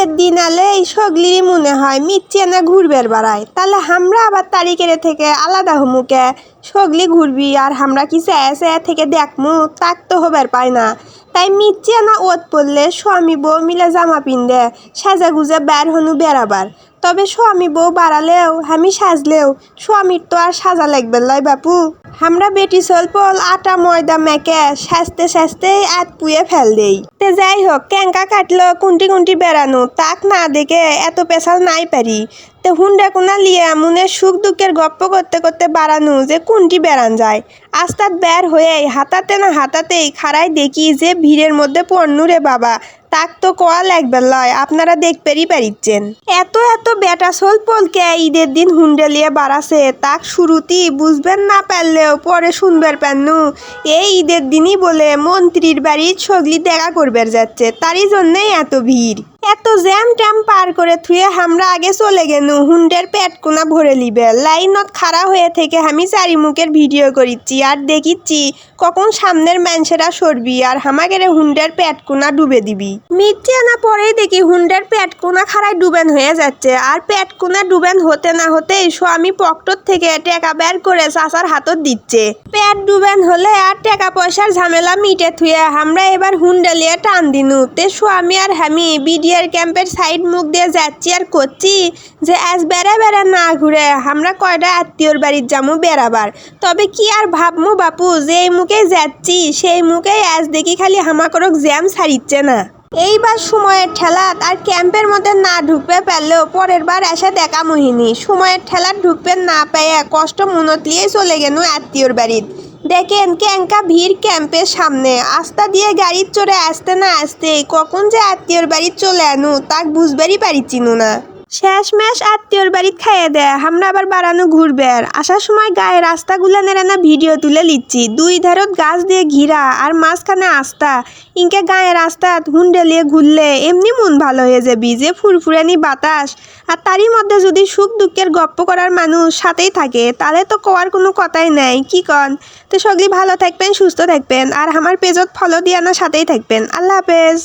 ঈদের দিন আলে এই সগলিরই মনে হয় মিথ্যে না ঘুরবের বাড়ায়। তাহলে আমরা আবার তারিখের থেকে আলাদা হমুকে সগলি ঘুরবি আর আমরা কি স্যাঁ স্যা থেকে দেখমু? তাক তো হবার পায় না। তাই মিচ্ছি না ওত পড়লে স্বামী বউ মিলে জামা পিনদে, সাজা গুজে বের হনু বেড়াবার। তবে স্বামী বউ বাড়ালেও আমি সাজলেও, স্বামীর তো আর সাজা লাগবে লয় বাপু। আমরা বেটি সলপল আটা ময়দা মেকে সাজতে সাজতে আত পুয়ে ফেল দেই। তে যাই হোক ক্যাঙ্কা কাটলো, কুন্টি কুন্টি বেড়ানো, তাক না দেখে এত পেশাল নাই পারি। তে হুন্ডা কোনা লিয়ে মনে সুখ দুঃখের গপ্প করতে করতে বাড়ানো যে কুন্টি বেড়ান যায়। আস্তাত বের হয়ে হাতাতে না হাতাতেই খাড়াই দেখি যে ভিড়ের মধ্যে পড়নু রে বাবা। তাক তো কোয়া লাগবে লয়, আপনারা দেখতেই পারিচ্ছেন। এত এত বেটা সোল পলকে ঈদের দিন হুন্ডে লিয়ে বাড়াছে। তাক শুরুতেই বুঝবেন না পারলেও পরে শুনবার পান্নু এই ঈদের দিনই বলে মন্ত্রীর বাড়ির ছগলি দেখা করবার যাচ্ছে, তারই জন্যই এত ভিড়। এত জ্যাম ট্যাম পার করে থুয়ে আমরা আগে চলে গেনু হুন্ডের পেট কোনা ভরে লিবে। লাইনত খাড়া হয়ে থেকে আমি চারি মুখের ভিডিও করিচ্ছি আর দেখিচ্ছি কখন সামনের মানুষেরা সরবি আর হামাগেরে হুন্ডের পেট কোনা ডুবে দিবি। মিথ্যে না পরেই দেখি হুন্ডের পেট কোনা খাড়ায় ডুবেন হয়ে যাচ্ছে আর পেট কোনা ডুবেন হতে না হতেই স্বামী পকটর থেকে টাকা বের করে চাচার হাতত দিচ্ছে। পেট ডুবেন হলে আর টাকা পয়সার ঝামেলা মিটে থুয়ে আমরা এবার হুন্ডা লিয়ে টান দিনু। তে স্বামী আর হামি আমি বিডিআর ক্যাম্পের সাইড মুখ দিয়ে যাচ্ছি আর করছি যে আজ বেড়া বেড়া না ঘুরে আমরা কয়টা আত্মীয়র বাড়ির যামু বেড়াবার। তবে কি আর ভাবমু বাপু যে এই মুখে যাচ্ছি, সেই মুখেই আজ দেখি খালি হামাকরক জ্যাম ছাড়িচ্ছে না। এইবার সময়ের ঠেলাত আর ক্যাম্পের মধ্যে না ঢুকবে পারলেও পরের বার এসে দেখা মুহিনী। সময়ের ঠেলাত ঢুকবে না পেয়ে কষ্ট মনত নিয়েই চলে গেল আত্মীয়র বাড়িত। দেখেন ক্যাঙ্কা ভিড় ক্যাম্পের সামনে। আস্তা দিয়ে গাড়ির চড়ে আসতে না আসতেই কখন যে আত্মীয়র বাড়ি চলে আনু, তাক বুঝবারই পারিচিনু না। শেষ ম্যাশ আত্মীয়র বাড়িত খাইয়ে দেয়। আমরা আবার বাড়ানো ঘুরবে। আর আসার সময় গায়ে রাস্তাগুলো নেড়ানা ভিডিও তুলে লিচ্ছি। দুই ধারত গাছ দিয়ে ঘিরা আর মাঝখানে আস্তা। ইনকে গায়ে রাস্তা হুন্ডে লিয়ে ঘুরলে এমনি মন ভালো হয়ে যাবি যে ফুরফুরানি বাতাস। আর তারই মধ্যে যদি সুখ দুঃখের গপ্প করার মানুষ সাথেই থাকে, তাহলে তো কোয়ার কোনো কথাই নাই। কি কন? তো সগলি ভালো থাকবেন, সুস্থ থাকবেন। আর আমার পেজত ফলো দিয়ানোর সাথেই থাকবেন। আল্লাহ হাফেজ।